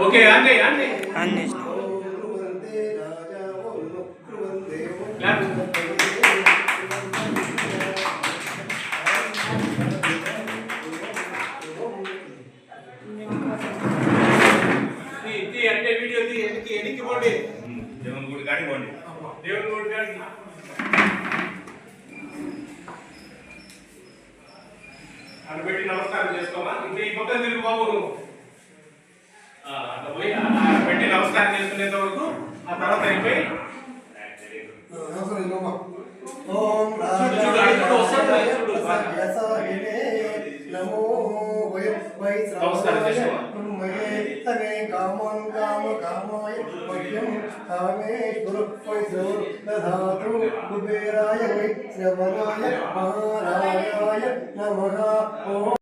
Okay అండి అండి అండి అంటే వీడియో ఎనికి ఎనికి పోండి. దేవుని గుడి కాడికి పోండి. దేవుని గుడి కాడికి. అక్కడ పెట్టి నమస్కారం చేసుకోమా? ఇంకా ఈ పక్కన తిరుగు బాబు అట్లా పోయి పెట్టి నమస్కారం చేసుకునేంత వరకు ఆ తర్వాత అయిపోయి. నమస్కారం కుబేరాయ వైశ్రవణాయ మహారాజాయ నమ